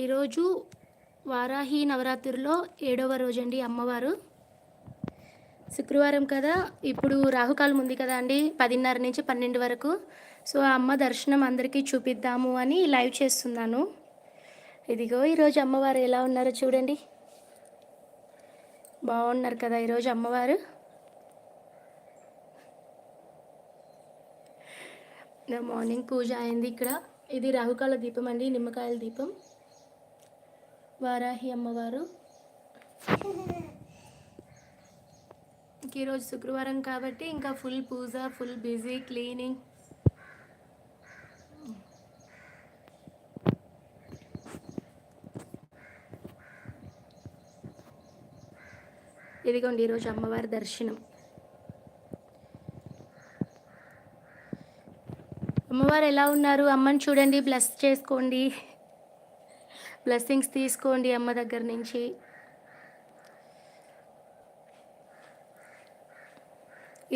ఈరోజు వారాహి నవరాత్రిలో ఏడవ రోజండి అమ్మవారు. శుక్రవారం కదా ఇప్పుడు రాహుకాలం ఉంది కదా అండి పదిన్నర నుంచి పన్నెండు వరకు. సో ఆ అమ్మ దర్శనం అందరికీ చూపిద్దాము అని లైవ్ చేస్తున్నాను. ఇదిగో ఈరోజు అమ్మవారు ఎలా ఉన్నారో చూడండి. బాగున్నారు కదా ఈరోజు అమ్మవారు. మార్నింగ్ పూజ అయింది ఇక్కడ. ఇది రాహుకాల దీపం అండి నిమ్మకాయల దీపం. వారాహి అమ్మవారు. ఇంక ఈరోజు శుక్రవారం కాబట్టి ఇంకా ఫుల్ పూజ ఫుల్ బిజీ క్లీనింగ్. ఇదిగోండి ఈరోజు అమ్మవారి దర్శనం. అమ్మవారు ఎలా ఉన్నారు? అమ్మని చూడండి బ్లెస్ చేసుకోండి. బ్లెస్సింగ్స్ తీసుకోండి అమ్మ దగ్గర నుంచి.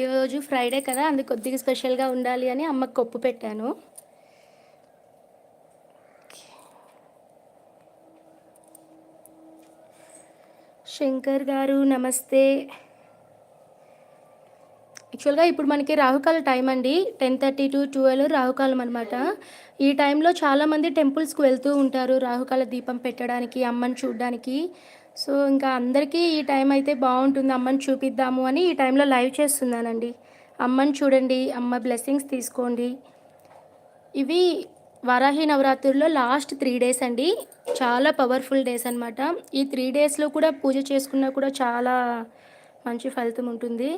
ఈరోజు ఫ్రైడే కదా అందుకు కొద్దిగా స్పెషల్గా ఉండాలి అని అమ్మకు కొప్పు పెట్టాను. శంకర్ గారు నమస్తే. యాక్చువల్గా ఇప్పుడు మనకి రాహుకాల టైం అండి. టెన్ థర్టీ టు ట్వెల్వ్ రాహుకాలం అనమాట ఈ టైంలో చాలామంది టెంపుల్స్కి వెళ్తూ ఉంటారు రాహుకాల దీపం పెట్టడానికి అమ్మని చూడడానికి. సో ఇంకా అందరికీ ఈ టైం అయితే బాగుంటుంది. అమ్మని చూపిద్దాము అని ఈ టైంలో లైవ్ చేస్తున్నానండి. అమ్మని చూడండి అమ్మ బ్లెస్సింగ్స్ తీసుకోండి. ఇవి వరాహి నవరాత్రుల్లో లాస్ట్ త్రీ డేస్ అండి. చాలా పవర్ఫుల్ డేస్ అనమాట ఈ త్రీ డేస్లో కూడా పూజ చేసుకున్నా కూడా చాలా మంచి ఫలితం ఉంటుంది.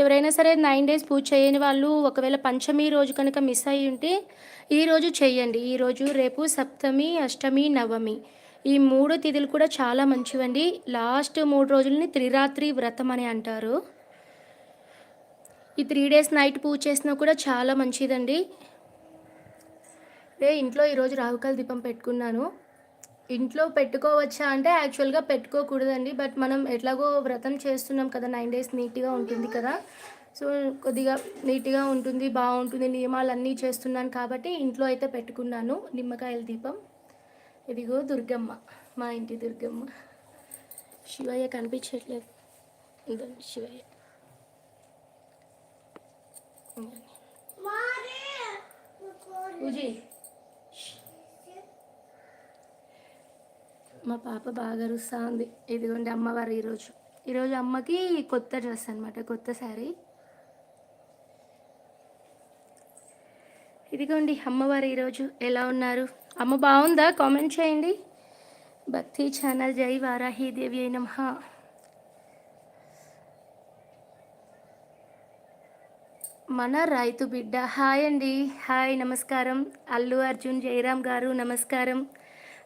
ఎవరైనా సరే నైన్ డేస్ పూజ చేయని వాళ్ళు ఒకవేళ పంచమి రోజు కనుక మిస్ అయ్యి ఉంటే ఈరోజు చేయండి. ఈరోజు రేపు సప్తమి అష్టమి నవమి. ఈ మూడు తిథులు కూడా చాలా మంచివండి. లాస్ట్ మూడు రోజులని త్రిరాత్రి వ్రతం అని అంటారు. ఈ త్రీ డేస్ నైట్ పూజ చేసినా కూడా చాలా మంచిదండి. రే ఇంట్లో ఈరోజు రాహుకాల దీపం పెట్టుకున్నాను. ఇంట్లో పెట్టుకోవచ్చా అంటే యాక్చువల్గా పెట్టుకోకూడదండి. బట్ మనం ఎట్లాగో వ్రతం చేస్తున్నాం కదా నైన్ డేస్ నీట్గా ఉంటుంది కదా. సో కొద్దిగా నీట్గా ఉంటుంది బాగుంటుంది నియమాలన్నీ చేస్తున్నాను కాబట్టి ఇంట్లో అయితే పెట్టుకున్నాను. నిమ్మకాయల దీపం. ఇదిగో దుర్గమ్మ మా ఇంటి దుర్గమ్మ. శివయ్య కనిపించట్లేదు. ఇదండి శివయ్య. పూజీ. మా పాప బాగా రుస్తా ఉంది ఇదిగోండి అమ్మవారు ఈరోజు. ఈరోజు అమ్మకి కొత్త డ్రెస్ అనమాట కొత్త శారీ. ఇదిగోండి అమ్మవారు ఈరోజు ఎలా ఉన్నారు? అమ్మ బాగుందా? కామెంట్ చేయండి. భక్తి ఛానల్ జై వారాహి దేవి అయిన మన రైతు బిడ్డ హాయ్ అండి. హాయ్ నమస్కారం. అల్లు అర్జున్ జయరామ్ గారు నమస్కారం.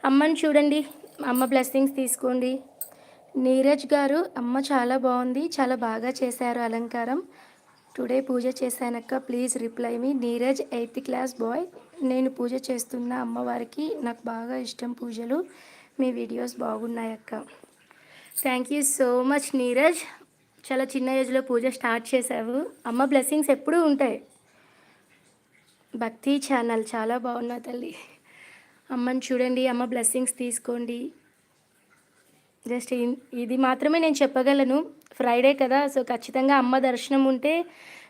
అమ్మని చూడండి. అమ్మ బ్లెస్సింగ్స్ తీసుకోండి. నీరజ్ గారు అమ్మ చాలా బాగుంది చాలా బాగా చేశారు అలంకారం. టుడే పూజ చేశానక్క ప్లీజ్ రిప్లై మీ నీరజ్ ఎయిత్ క్లాస్ బాయ్ నేను పూజ చేస్తున్న అమ్మవారికి నాకు బాగా ఇష్టం పూజలు. మీ వీడియోస్ బాగున్నాయి అక్క thank you so much Neeraj. చాలా చిన్న ఏజ్లో పూజ స్టార్ట్ చేసావు అమ్మ బ్లెస్సింగ్స్ ఎప్పుడూ ఉంటాయి. భక్తి ఛానల్ చాలా బాగున్నా తల్లి. అమ్మని చూడండి అమ్మ బ్లెస్సింగ్స్ తీసుకోండి. జస్ట్ ఇది మాత్రమే నేను చెప్పగలను. ఫ్రైడే కదా సో ఖచ్చితంగా అమ్మ దర్శనం ఉంటే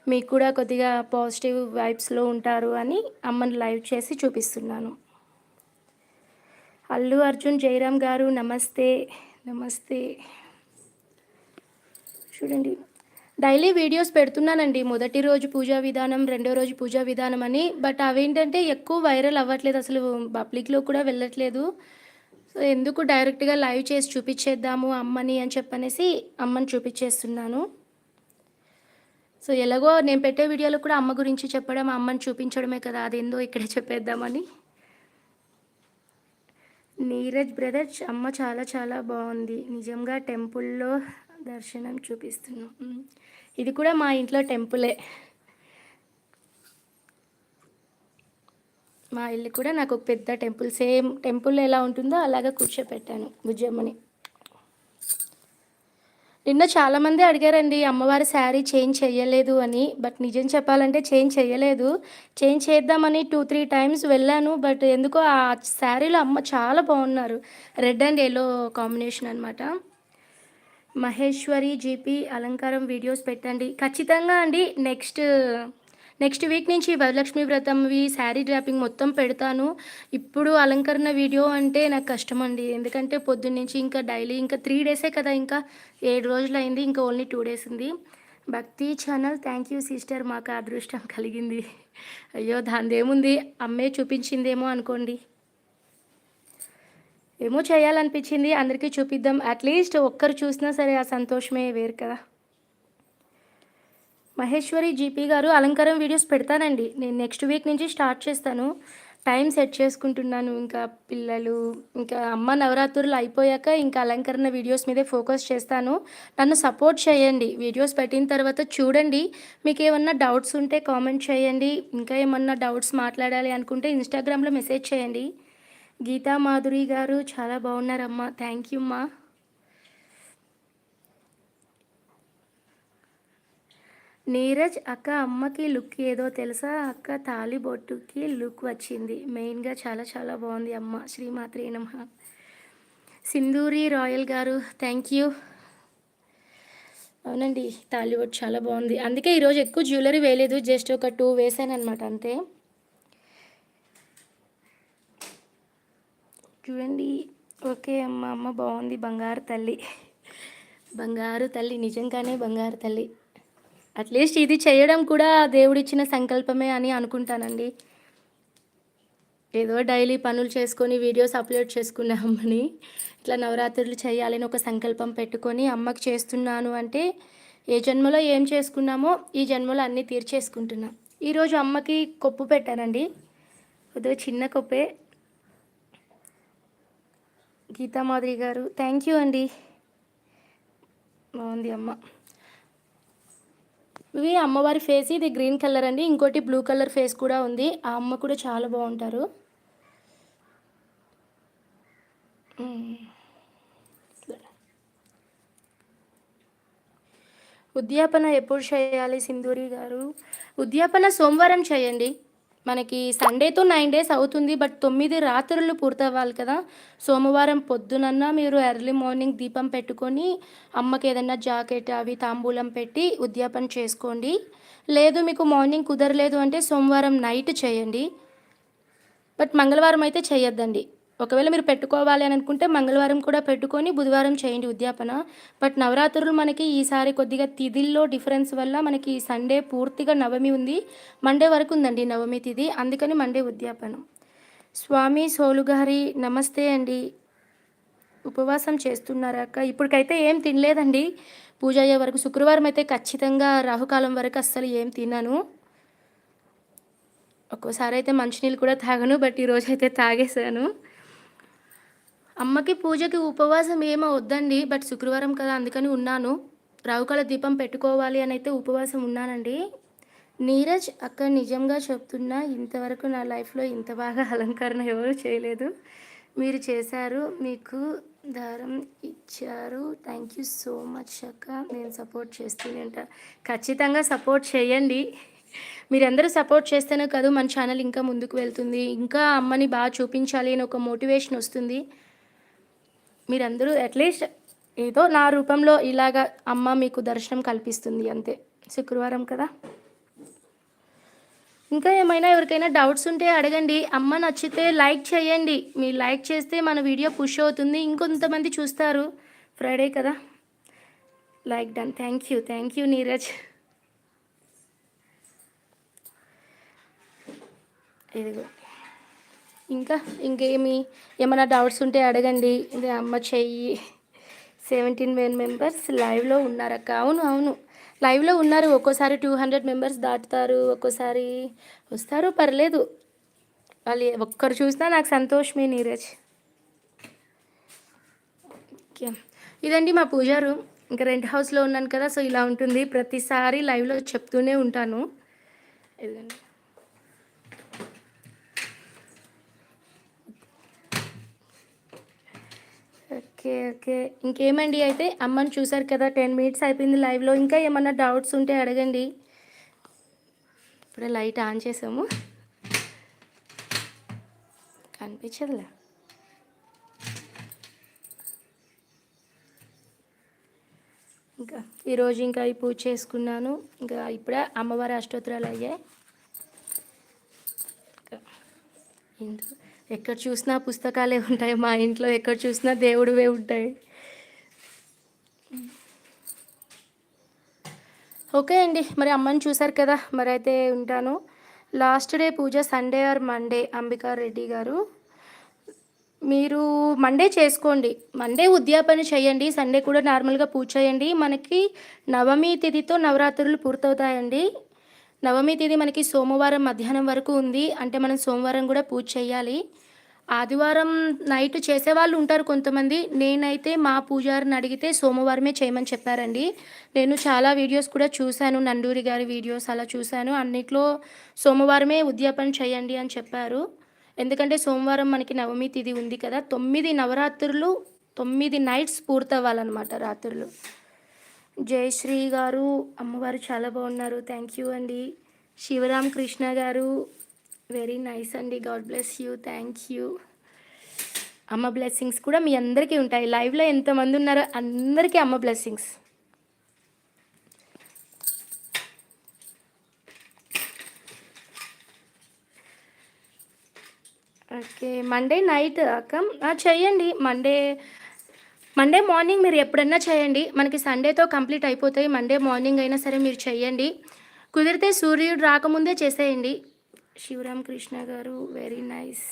మీకు కూడా కొద్దిగా పాజిటివ్ వైబ్స్లో ఉంటారు అని అమ్మని లైవ్ చేసి చూపిస్తున్నాను. అల్లు అర్జున్ జయరామ్ గారు నమస్తే. నమస్తే. చూడండి. డైలీ వీడియోస్ పెడుతున్నానండి. మొదటి రోజు పూజా విధానం రెండో రోజు పూజా విధానం అని. బట్ అవేంటంటే ఎక్కువ వైరల్ అవ్వట్లేదు. అసలు పబ్లిక్లో కూడా వెళ్ళట్లేదు. సో ఎందుకు డైరెక్ట్గా లైవ్ చేసి చూపించేద్దాము అమ్మని అని చెప్పనేసి అమ్మని చూపించేస్తున్నాను. సో ఎలాగో నేను పెట్టే వీడియోలో కూడా అమ్మ గురించి చెప్పడం అమ్మని చూపించడమే కదా. అదేందో ఇక్కడే చెప్పేద్దామని. నీరజ్ బ్రదర్ అమ్మ చాలా చాలా బాగుంది. నిజంగా టెంపుల్లో దర్శనం చూపిస్తున్నాం. ఇది కూడా మా ఇంట్లో టెంపులే. మా ఇల్లు కూడా నాకు ఒక పెద్ద టెంపుల్ సేమ్ టెంపుల్ ఎలా ఉంటుందో అలాగే కూర్చోపెట్టాను బుజ్జమ్మని నిన్న చాలామంది అడిగారండి అమ్మవారి శారీ చేంజ్ చేయలేదు అని బట్ నిజం చెప్పాలంటే చేంజ్ చేయలేదు చేంజ్ చేద్దామని టూ త్రీ టైమ్స్ వెళ్ళాను బట్ ఎందుకో ఆ శారీలో అమ్మ చాలా బాగున్నారు. రెడ్ అండ్ ఎల్లో కాంబినేషన్ అనమాట మహేశ్వరి జీపీ అలంకారం వీడియోస్ పెట్టండి. ఖచ్చితంగా అండి నెక్స్ట్ నెక్స్ట్ వీక్ నుంచి వరలక్ష్మి వ్రతంవి శారీ డ్రాపింగ్ మొత్తం పెడతాను. ఇప్పుడు అలంకరణ వీడియో అంటే నాకు కష్టం అండి ఎందుకంటే పొద్దున్న నుంచి ఇంకా డైలీ ఇంకా త్రీ డేసే కదా ఇంకా ఏడు రోజులు అయింది ఇంకా ఓన్లీ టూ డేస్ ఉంది. భక్తి ఛానల్ థ్యాంక్ యూ సిస్టర్ మాకు అదృష్టం కలిగింది. అయ్యో దానిదేముంది అమ్మే చూపించిందేమో అనుకోండి. ఏమో చేయాలనిపించింది. అందరికీ చూపిద్దాం. అట్లీస్ట్ ఒక్కరు చూసినా సరే ఆ సంతోషమే వేరు కదా. మహేశ్వరి జీపీ గారు అలంకారం వీడియోస్ పెడతానండి. నేను నెక్స్ట్ వీక్ నుంచి స్టార్ట్ చేస్తాను. టైం సెట్ చేసుకుంటున్నాను. ఇంకా పిల్లలు ఇంకా అమ్మ నవరాత్రులు అయిపోయాక ఇంకా అలంకరణ వీడియోస్ మీదే ఫోకస్ చేస్తాను. నన్ను సపోర్ట్ చేయండి. వీడియోస్ పెట్టిన తర్వాత చూడండి. మీకు ఏమన్నా డౌట్స్ ఉంటే కామెంట్ చేయండి. ఇంకా ఏమన్నా డౌట్స్ మాట్లాడాలి అనుకుంటే ఇన్స్టాగ్రామ్లో మెసేజ్ చేయండి. గీతా మాధురి గారు చాలా బాగున్నారమ్మా. థ్యాంక్ యూ అమ్మా నీరజ్ అక్క అమ్మకి లుక్ ఏదో తెలుసా? అక్క తాలి బొట్టుకి లుక్ వచ్చింది. మెయిన్గా చాలా చాలా బాగుంది అమ్మ. శ్రీమాత్రి నమ. సింధూరి రాయల్ గారు థ్యాంక్ యూ అవునండి తాలిబొట్టు చాలా బాగుంది. అందుకే ఈరోజు ఎక్కువ జ్యువెలరీ వేయలేదు. జస్ట్ ఒక టూ వేసాను అనమాట అంతే. చూడండి. ఓకే అమ్మ అమ్మ బాగుంది. బంగారు తల్లి. బంగారు తల్లి నిజంగానే బంగారు తల్లి. అట్లీస్ట్ ఇది చేయడం కూడా దేవుడిచ్చిన సంకల్పమే అని అనుకుంటానండి. ఏదో డైలీ పనులు చేసుకొని వీడియోస్ అప్లోడ్ చేసుకున్నామని అమ్మని ఇట్లా నవరాత్రులు చేయాలని ఒక సంకల్పం పెట్టుకొని అమ్మకి చేస్తున్నాను అంటే ఏ జన్మలో ఏం చేసుకున్నామో ఈ జన్మలో అన్నీ తీర్చేసుకుంటున్నాం. ఈరోజు అమ్మకి కొప్పు పెట్టానండి. కొద్దిగా చిన్న కొప్పే. గీతామాధురి గారు. థ్యాంక్ యూ అండి. బాగుంది అమ్మ. ఇవి అమ్మవారి ఫేస్ ఇది గ్రీన్ కలర్ అండి. ఇంకోటి బ్లూ కలర్ ఫేస్ కూడా ఉంది. ఆ అమ్మ కూడా చాలా బాగుంటారు. ఉద్యాపన ఎప్పుడు చేయాలి సింధూరి గారు? ఉద్యాపన సోమవారం చేయండి. మనకి సండేతో నైన్ డేస్ అవుతుంది బట్ తొమ్మిది రాత్రులు పూర్తవ్వాలి కదా. సోమవారం పొద్దునన్నా మీరు ఎర్లీ మార్నింగ్ దీపం పెట్టుకొని అమ్మకి ఏదైనా జాకెట్ అవి తాంబూలం పెట్టి ఉద్యాపన చేసుకోండి. లేదు మీకు మార్నింగ్ కుదరలేదు అంటే సోమవారం నైట్ చేయండి. బట్ మంగళవారం అయితే చేయొద్దండి. ఒకవేళ మీరు పెట్టుకోవాలి అని అనుకుంటే మంగళవారం కూడా పెట్టుకొని బుధవారం చేయండి ఉద్యాపన. బట్ నవరాత్రులు మనకి ఈసారి కొద్దిగా తిథిల్లో డిఫరెన్స్ వల్ల మనకి సండే పూర్తిగా నవమి ఉంది. మండే వరకు ఉందండి నవమి తిథి. అందుకని మండే ఉద్యాపనం. స్వామి సోలుగారి నమస్తే అండి. ఉపవాసం చేస్తున్నారాక ఇప్పటికైతే ఏం తినలేదండి. పూజ అయ్యే వరకు శుక్రవారం అయితే ఖచ్చితంగా రాహుకాలం వరకు అస్సలు ఏం తిన్నాను ఒక్కోసారి అయితే మంచినీళ్ళు కూడా తాగను బట్ ఈరోజు అయితే తాగేశాను. అమ్మకి పూజకి ఉపవాసం ఏమో వద్దండి బట్ శుక్రవారం కదా అందుకని ఉన్నాను. రావుకాల దీపం పెట్టుకోవాలి అని అయితే ఉపవాసం ఉన్నానండి. నీరజ్ అక్క నిజంగా చెప్తున్నా ఇంతవరకు నా లైఫ్లో ఇంత బాగా అలంకరణ ఎవరు చేయలేదు. మీరు చేశారు మీకు దారం ఇచ్చారు. థ్యాంక్ యూ సో మచ్ అక్క. నేను సపోర్ట్ చేస్తూనే ఉంటా ఖచ్చితంగా సపోర్ట్ చేయండి. మీరందరూ సపోర్ట్ చేస్తేనే కాదు మన ఛానల్ ఇంకా ముందుకు వెళ్తుంది. ఇంకా అమ్మని బాగా చూపించాలి అని ఒక మోటివేషన్ వస్తుంది. మీరందరూ అట్లీస్ట్ ఏదో నా రూపంలో ఇలాగా అమ్మ మీకు దర్శనం కల్పిస్తుంది అంతే. శుక్రవారం కదా? ఇంకా ఏమైనా ఎవరికైనా డౌట్స్ ఉంటే అడగండి. అమ్మ నచ్చితే లైక్ చేయండి. మీరు లైక్ చేస్తే మన వీడియో పుష్ అవుతుంది. ఇంకొంతమంది చూస్తారు. ఫ్రైడే కదా? Like done. Thank you. Thank you Neeraj. ఇదిగో. ఇంకా ఇంకేమి ఏమైనా డౌట్స్ ఉంటే అడగండి. ఇది అమ్మ చెయ్యి. సెవెంటీన్ మెయిన్ మెంబర్స్ లైవ్లో ఉన్నారక్క. అవును అవును. లైవ్లో ఉన్నారు. ఒక్కోసారి టూ హండ్రెడ్ మెంబర్స్ దాటుతారు. ఒక్కోసారి వస్తారు. పర్లేదు. వాళ్ళు ఒక్కరు చూసినా నాకు సంతోషమే నీరజ్. ఓకే. ఇదండి మా పూజారు ఇంకా రెంట్ హౌస్లో ఉన్నాను కదా సో ఇలా ఉంటుంది. ప్రతిసారి లైవ్లో చెప్తూనే ఉంటాను. ఇదండి ఓకే ఓకే. ఇంకేమండి అయితే? అమ్మని చూసారు కదా టెన్ మినిట్స్ అయిపోయింది లైవ్లో. ఇంకా ఏమన్నా డౌట్స్ ఉంటే అడగండి. ఇప్పుడే లైట్ ఆన్ చేసాము. కనిపించదులే. ఇంకా ఈరోజు ఇంకా ఈ పూజ చేసుకున్నాను. ఇంకా ఇప్పుడే అమ్మవారి అష్టోత్తరాలు అయ్యాయి. ఇంకా ఎక్కడ చూసినా పుస్తకాలే ఉంటాయి మా ఇంట్లో ఎక్కడ చూసినా దేవుడివే ఉంటాయి. ఓకే అండి మరి అమ్మని చూసారు కదా మరి అయితే ఉంటాను. Last day puja Sunday or Monday Ambika Reddy గారు. మీరు మండే చేసుకోండి మండే ఉద్యాపన చేయండి సండే కూడా నార్మల్గా పూజ చేయండి. మనకి నవమి తిథితో నవరాత్రులు పూర్తవుతాయండి. నవమి తేదీ మనకి సోమవారం మధ్యాహ్నం వరకు ఉంది. అంటే మనం సోమవారం కూడా పూజ చేయాలి. ఆదివారం నైట్ చేసేవాళ్ళు ఉంటారు కొంతమంది. నేనైతే మా పూజారిని అడిగితే సోమవారమే చేయమని చెప్పారండి. నేను చాలా వీడియోస్ కూడా చూశాను. నండూరి గారి వీడియోస్ అలా చూశాను. అన్నిట్లో సోమవారమే ఉద్యాపన చేయండి అని చెప్పారు. ఎందుకంటే సోమవారం మనకి నవమి తిది ఉంది కదా. తొమ్మిది నవరాత్రులు తొమ్మిది నైట్స్ పూర్తవ్వాలన్నమాట రాత్రులు. జయశ్రీ గారు. అమ్మవారు చాలా బాగున్నారు. థ్యాంక్ యూ అండి. శివరామ్ కృష్ణ గారు వెరీ నైస్ అండి. God bless you thank you అమ్మ బ్లెస్సింగ్స్ కూడా మీ అందరికీ ఉంటాయి. లైవ్లో ఎంతమంది ఉన్నారో అందరికీ అమ్మ బ్లెస్సింగ్స్ ఓకే మండే నైట్ అక్క. చేయండి చెయ్యండి. మండే మండే మార్నింగ్ మీరు ఎప్పుడన్నా చేయండి. మనకి సండేతో కంప్లీట్ అయిపోతాయి. మండే మార్నింగ్ అయినా సరే మీరు చేయండి. కుదిరితే సూర్యుడు రాకముందే చేసేయండి. శివరామ్ కృష్ణ గారు very nice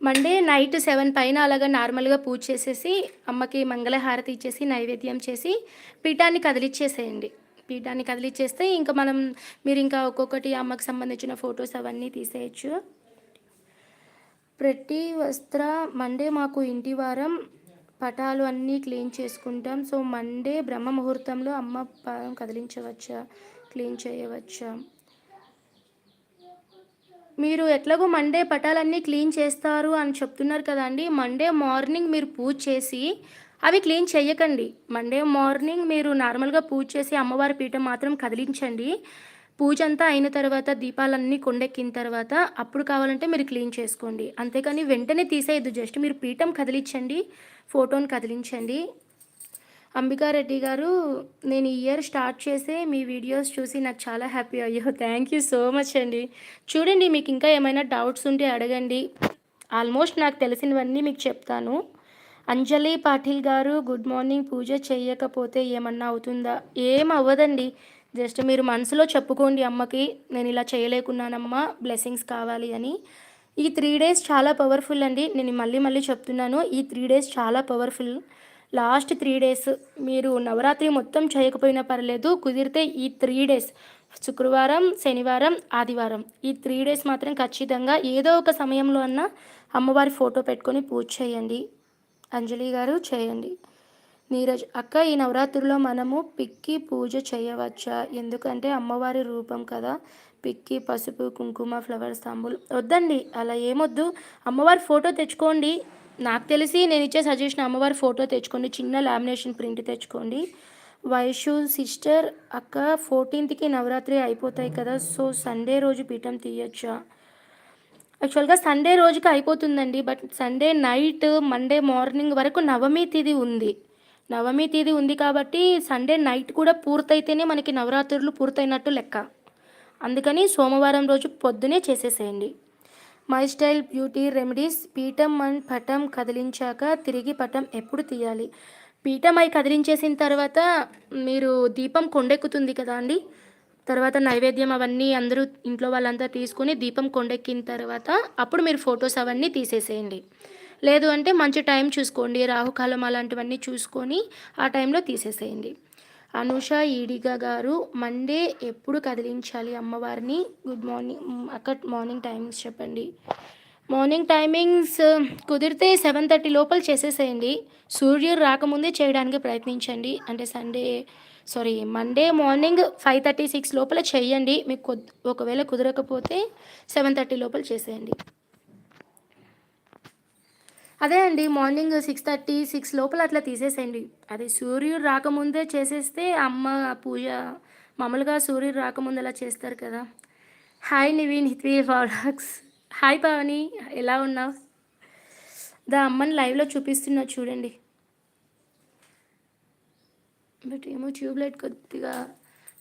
Monday night seven పైన అలాగా నార్మల్గా పూజ చేసేసి అమ్మకి మంగళహారతి ఇచ్చేసి నైవేద్యం చేసి పీఠాన్ని కదిలిచ్చేసేయండి. పీఠాన్ని కదిలిచ్చేస్తే ఇంకా మనం మీరు ఇంకా ఒక్కొక్కటి అమ్మకి సంబంధించిన ఫొటోస్ అవన్నీ తీసేయచ్చు. ప్రతి వస్త్ర మండే మాకు ఇంటి వారం పటాలు అన్నీ క్లీన్ చేసుకుంటాం. సో మండే బ్రహ్మ ముహూర్తంలో అమ్మ పాదం కదిలించవచ్చా? క్లీన్ చేయవచ్చా? మీరు ఎట్లాగో మండే పటాలన్నీ క్లీన్ చేస్తారు అని చెప్తున్నారు కదండి. మండే మార్నింగ్ మీరు పూజ చేసి అవి క్లీన్ చేయకండి మండే మార్నింగ్ మీరు నార్మల్గా పూజ చేసి అమ్మవారి పీఠం మాత్రం కదిలించండి. పూజ అంతా అయిన తర్వాత దీపాలన్నీ కొండెక్కిన తర్వాత అప్పుడు కావాలంటే మీరు క్లీన్ చేసుకోండి. అంతేకాని వెంటనే తీసేయద్దు. జస్ట్ మీరు పీఠం కదిలించండి. ఫోటోని కదిలించండి. అంబికారెడ్డి గారు నేను ఇయర్ స్టార్ట్ చేసే మీ వీడియోస్ చూసి నాకు చాలా హ్యాపీ అయ్యో థ్యాంక్ యూ సో మచ్ అండి. చూడండి మీకు ఇంకా ఏమైనా డౌట్స్ ఉంటే అడగండి. ఆల్మోస్ట్ నాకు తెలిసినవన్నీ మీకు చెప్తాను. అంజలి పాటిల్ గారు గుడ్ మార్నింగ్. పూజ చేయకపోతే ఏమన్నా అవుతుందా? ఏం అవ్వదండి. జస్ట్ మీరు మనసులో చెప్పుకోండి అమ్మకి నేను ఇలా చేయలేకున్నానమ్మా బ్లెస్సింగ్స్ కావాలి అని. ఈ త్రీ డేస్ చాలా పవర్ఫుల్ అండి. నేను మళ్ళీ మళ్ళీ చెప్తున్నాను ఈ త్రీ డేస్ చాలా పవర్ఫుల్ లాస్ట్ త్రీ డేస్ మీరు నవరాత్రి మొత్తం చేయకపోయినా పర్లేదు కుదిరితే ఈ త్రీ డేస్ శుక్రవారం శనివారం ఆదివారం ఈ త్రీ డేస్ మాత్రం ఖచ్చితంగా ఏదో ఒక సమయంలో అన్నా అమ్మవారి ఫోటో పెట్టుకొని పూజ చేయండి. అంజలి గారు చేయండి. నీరజ్ అక్క ఈ నవరాత్రిలో మనము పిక్కి పూజ చేయవచ్చా? ఎందుకంటే అమ్మవారి రూపం కదా. పిక్కి పసుపు కుంకుమ ఫ్లవర్స్ తాంబూలు వద్దండి అలా ఏమొద్దు. అమ్మవారి ఫోటో తెచ్చుకోండి. నాకు తెలిసి నేను ఇచ్చే సజెషన్ అమ్మవారి ఫోటో తెచ్చుకోండి. చిన్న లామినేషన్ ప్రింట్ తెచ్చుకోండి. వైషు సిస్టర్ అక్క ఫోర్టీన్త్కి నవరాత్రి అయిపోతాయి కదా. సో సండే రోజు పీఠం తీయచ్చా? యాక్చువల్గా సండే రోజుకి అయిపోతుందండి. But Sunday night Monday morning వరకు నవమి తిది ఉంది. నవమి తేదీ ఉంది కాబట్టి సండే నైట్ కూడా పూర్తయితేనే మనకి నవరాత్రులు పూర్తయినట్టు లెక్క. అందుకని సోమవారం రోజు పొద్దునే చేసేసేయండి. మై స్టైల్ బ్యూటీ రెమెడీస్ పీఠం అండ్ పటం కదిలించాక తిరిగి పటం ఎప్పుడు తీయాలి? పీఠం అయి కదిలించేసిన తర్వాత మీరు దీపం కొండెక్కుతుంది కదా అండి? తర్వాత నైవేద్యం అవన్నీ అందరూ ఇంట్లో వాళ్ళంతా తీసుకొని దీపం కొండెక్కిన తర్వాత అప్పుడు మీరు ఫొటోస్ అవన్నీ తీసేసేయండి. లేదు అంటే మంచి టైం చూసుకోండి రాహుకాలం అలాంటివన్నీ చూసుకొని ఆ టైంలో తీసేసేయండి. అనుష ఈడిగా గారు మండే ఎప్పుడు కదిలించాలి అమ్మవారిని? గుడ్ మార్నింగ్ అక్కడ మార్నింగ్ టైమింగ్స్ చెప్పండి. మార్నింగ్ టైమింగ్స్ కుదిరితే సెవెన్ థర్టీ లోపల చేసేసేయండి. సూర్యుడు రాకముందే చేయడానికి ప్రయత్నించండి. అంటే Sunday sorry Monday morning five thirty six లోపల చేయండి. మీకు కొద్- ఒకవేళ కుదరకపోతే సెవెన్ థర్టీ లోపల చేసేయండి. అదే అండి మార్నింగ్ సిక్స్ థర్టీ సిక్స్ లోపల అట్లా తీసేసేయండి. అదే సూర్యుడు రాకముందే చేసేస్తే అమ్మ పూజ మామూలుగా సూర్యుడు రాకముందు అలా చేస్తారు కదా. హాయ్ నివీన్ హిత్వీ ఫాడాక్స్ హాయ్ పవని ఎలా ఉన్నావు? దా అమ్మని లైవ్లో చూపిస్తున్నా చూడండి. బట్ ఏమో ట్యూబ్లైట్ కొద్దిగా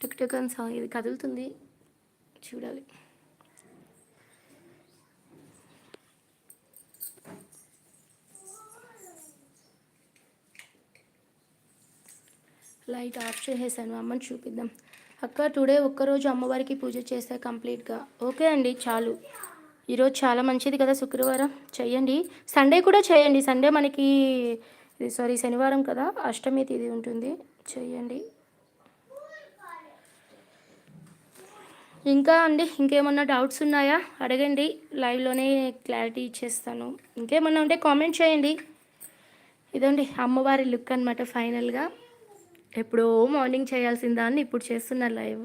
టిక్ టిక్ అని సాంగ్ ఇది కదులుతుంది. చూడాలి. లైట్ ఆఫ్ చేసేసాను. అమ్మని చూపిద్దాం. అక్క టుడే ఒక్కరోజు అమ్మవారికి పూజ చేస్తే కంప్లీట్గా. ఓకే అండి చాలు. ఈరోజు చాలా మంచిది కదా శుక్రవారం. చేయండి సండే కూడా చేయండి సండే మనకి ఇది సారీ శనివారం కదా. అష్టమి తేదీ ఉంటుంది. చేయండి ఇంకా అండి ఇంకేమన్నా డౌట్స్ ఉన్నాయా? అడగండి. లైవ్లోనే క్లారిటీ ఇచ్చేస్తాను. ఇంకేమన్నా ఉంటే కామెంట్ చేయండి. ఇదండి అమ్మవారి లుక్ అనమాట ఫైనల్గా. ఎప్పుడో మార్నింగ్ చేయాల్సిన దాన్ని ఇప్పుడు చేస్తున్నారు లైవ్.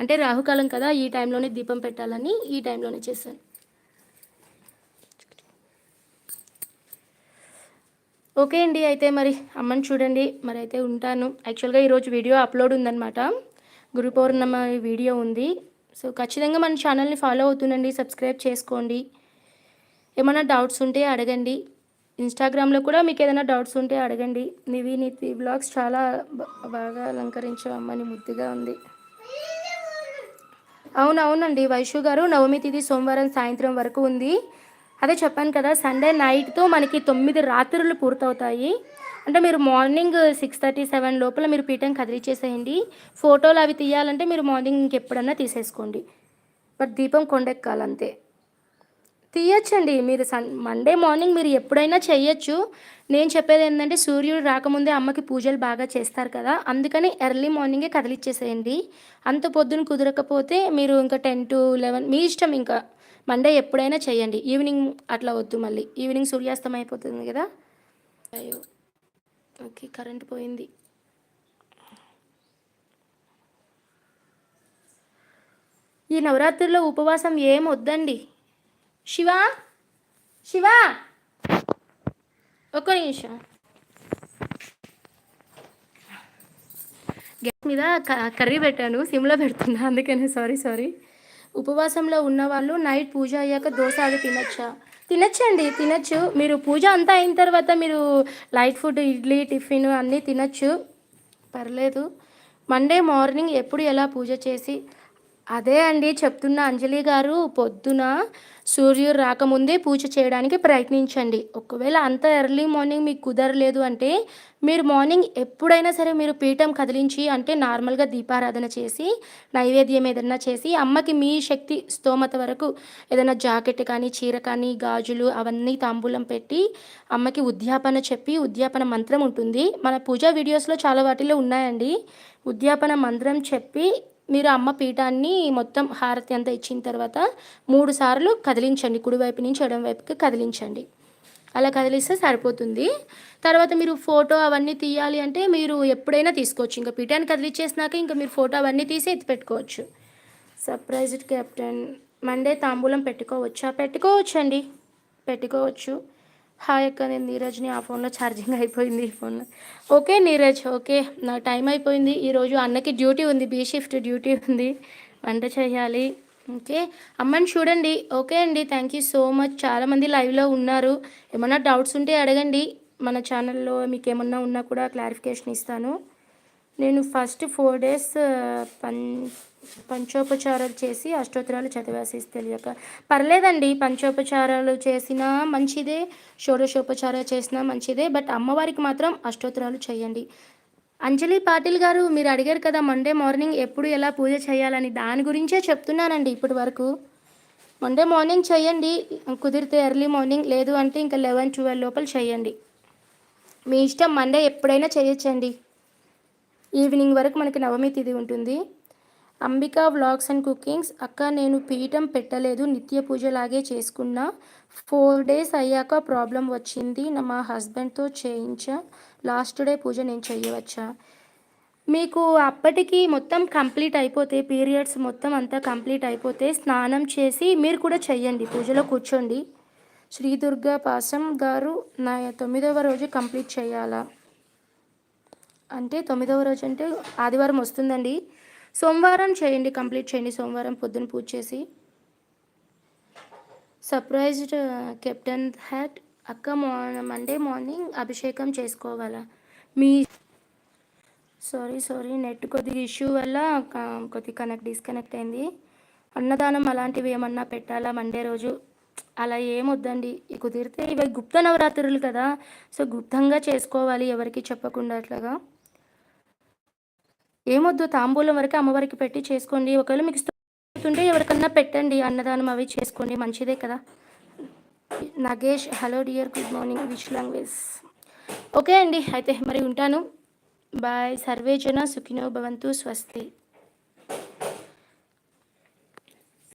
అంటే రాహుకాలం కదా ఈ టైంలోనే దీపం పెట్టాలని ఈ టైంలోనే చేశాను. ఓకే అండి అయితే మరి అమ్మని చూడండి. మరి అయితే ఉంటాను. యాక్చువల్గా ఈరోజు వీడియో అప్లోడ్ ఉందన్నమాట. గురు పౌర్ణమ వీడియో ఉంది. సో ఖచ్చితంగా మన ఛానల్ని ఫాలో అవుతుండండి సబ్స్క్రైబ్ చేసుకోండి. ఏమైనా డౌట్స్ ఉంటే అడగండి. ఇన్స్టాగ్రామ్లో కూడా మీకు ఏదైనా డౌట్స్ ఉంటే అడగండి. నీవి నీ బ్లాగ్స్ చాలా బాగా అలంకరించామని ముద్దుగా ఉంది. అవునవునండి వైషు గారు నవమి తిథి సోమవారం సాయంత్రం వరకు ఉంది. అదే చెప్పాను కదా సండే నైట్తో మనకి తొమ్మిది రాత్రులు పూర్తవుతాయి. అంటే మీరు మార్నింగ్ సిక్స్ థర్టీ సెవెన్ లోపల మీరు పీఠం కదిలిచేసేయండి. ఫోటోలు అవి తీయాలంటే మీరు మార్నింగ్ ఇంకెప్పుడన్నా తీసేసుకోండి. బట్ దీపం కొండెక్కాలంతే. తీయచ్చండి. మీరు సన్ మండే మార్నింగ్ మీరు ఎప్పుడైనా చేయొచ్చు. నేను చెప్పేది ఏంటంటే సూర్యుడు రాకముందే అమ్మకి పూజలు బాగా చేస్తారు కదా. అందుకని ఎర్లీ మార్నింగే కదిలిచ్చేసేయండి. అంత పొద్దున కుదరకపోతే మీరు ఇంకా టెన్ టు లెవెన్ మీ ఇష్టం ఇంకా. మండే ఎప్పుడైనా చేయండి. ఈవినింగ్ అట్లా వద్దు మళ్ళీ. ఈవినింగ్ సూర్యాస్తం అయిపోతుంది కదా. అయ్యో ఓకే కరెంట్ పోయింది. ఈ నవరాత్రిలో ఉపవాసం ఏం వద్దండి. శివ? శివ? ఒక్క నిమిషం. గ్యాస్ మీద క- కర్రీ పెట్టాను సిమ్లో పెడుతున్నా అందుకనే సారీ సారీ ఉపవాసంలో ఉన్న వాళ్ళు నైట్ పూజ అయ్యాక దోశ అది తినచ్చా? తినచ్చండి తినచ్చు. మీరు పూజ అంతా అయిన తర్వాత మీరు లైట్ ఫుడ్ ఇడ్లీ టిఫిన్ అన్నీ తినచ్చు. పర్లేదు. మండే మార్నింగ్ ఎప్పుడు ఎలా పూజ చేసి అదే అండి చెప్తున్న అంజలి గారు పొద్దున సూర్యుడు రాకముందే పూజ చేయడానికి ప్రయత్నించండి. ఒకవేళ అంత ఎర్లీ మార్నింగ్ మీకు కుదరలేదు అంటే మీరు మార్నింగ్ ఎప్పుడైనా సరే మీరు పీఠం కదిలించి అంటే నార్మల్గా దీపారాధన చేసి నైవేద్యం ఏదైనా చేసి అమ్మకి మీ శక్తి స్తోమత వరకు ఏదైనా జాకెట్ కానీ చీర కానీ గాజులు అవన్నీ తాంబూలం పెట్టి అమ్మకి ఉద్యాపన చెప్పి ఉద్యాపన మంత్రం ఉంటుంది. మన పూజా వీడియోస్లో చాలా వాటిలో ఉన్నాయండి. ఉద్యాపన మంత్రం చెప్పి మీరు అమ్మ పీఠాన్ని మొత్తం హారతి అంతా ఇచ్చిన తర్వాత మూడు సార్లు కదిలించండి. కుడివైపు నుంచి ఎడం వైపుకి కదిలించండి. అలా కదిలిస్తే సరిపోతుంది. తర్వాత మీరు ఫోటో అవన్నీ తీయాలి అంటే మీరు ఎప్పుడైనా తీసుకోవచ్చు. ఇంకా పీఠాన్ని కదిలిచ్చేసినాక ఇంకా మీరు ఫోటో అవన్నీ తీసి ఎత్తి పెట్టుకోవచ్చు. సర్ప్రైజ్డ్ కెప్టెన్ మండే తాంబూలం పెట్టుకోవచ్చా? పెట్టుకోవచ్చండి. పెట్టుకోవచ్చు. హాయ్ అక్క నేను నీరజ్ని ఆ ఫోన్లో ఛార్జింగ్ అయిపోయింది ఈ ఫోన్లో. Okay Neeraj okay. నా టైం అయిపోయింది. ఈరోజు అన్నకి డ్యూటీ ఉంది బీ షిఫ్ట్ డ్యూటీ ఉంది. వంట చేయాలి. ఓకే. అమ్మని చూడండి. ఓకే అండి. Thank you so much. చాలామంది లైవ్లో ఉన్నారు. ఏమన్నా డౌట్స్ ఉంటే అడగండి. మన ఛానల్లో మీకు ఏమన్నా ఉన్నా కూడా క్లారిఫికేషన్ ఇస్తాను. నేను ఫస్ట్ ఫోర్ డేస్ పం పంచోపచారాలు చేసి అష్టోత్తరాలు చదివేసి తెలియక. పర్లేదండి పంచోపచారాలు చేసినా మంచిదే షోడశోపచారాలు చేసినా మంచిదే బట్ అమ్మవారికి మాత్రం అష్టోత్తరాలు చేయండి. అంజలి పాటిల్ గారు మీరు అడిగారు కదా మండే మార్నింగ్ ఎప్పుడు ఎలా పూజ చేయాలని దాని గురించే చెప్తున్నానండి ఇప్పటి వరకు. మండే మార్నింగ్ చేయండి కుదిరితే ఎర్లీ మార్నింగ్ లేదు అంటే ఇంకా లెవెన్ ట్వెల్వ్ లోపల చేయండి. మీ ఇష్టం మండే ఎప్పుడైనా చేయొచ్చండి. ఈవినింగ్ వరకు మనకి నవమి తిథి ఉంటుంది. Ambika vlogs and cookings. అక్క నేను పీఠం పెట్టలేదు. నిత్య పూజలాగే చేసుకున్నా. ఫోర్ డేస్ అయ్యాక ప్రాబ్లం వచ్చింది. నా మా హస్బెండ్తో చేయించా. లాస్ట్ డే పూజ నేను చేయవచ్చా? మీకు అప్పటికి మొత్తం కంప్లీట్ అయిపోతే పీరియడ్స్ మొత్తం అంతా కంప్లీట్ అయిపోతే స్నానం చేసి మీరు కూడా చెయ్యండి. పూజలో కూర్చోండి. శ్రీ దుర్గా పాసం గారు నా తొమ్మిదవ రోజు కంప్లీట్ చేయాలా? అంటే తొమ్మిదవ రోజు అంటే ఆదివారం వస్తుందండి. సోమవారం చేయండి కంప్లీట్ చేయండి. సోమవారం పొద్దున పూజ చేసి. సర్ప్రైజ్డ్ uh, కెప్టెన్ హ్యాట్ అక్క మార్నింగ్ మండే మార్నింగ్ అభిషేకం చేసుకోవాలా. మీ సారీ సారీ. నెట్ కొద్దిగా ఇష్యూ వల్ల కొద్ది కనెక్ట్ డిస్కనెక్ట్ అయింది. అన్నదానం అలాంటివి ఏమన్నా పెట్టాలా మండే రోజు? అలా ఏమొద్దండి కుదిరితే ఇవి గుప్త నవరాత్రులు కదా. సో గుప్తంగా చేసుకోవాలి ఎవరికి చెప్పకుండా అట్లాగా. ఏమొద్దు తాంబూలం వరకు అమ్మవారికి పెట్టి చేసుకోండి. ఒకవేళ మీకు ఉంటే ఎవరికన్నా పెట్టండి. అన్నదానం అవి చేసుకోండి. మంచిదే కదా. Nagesh hello dear good morning which language. Okay అండి అయితే మరి ఉంటాను. బాయ్. సర్వేజన సుఖినో భవంతు స్వస్తి.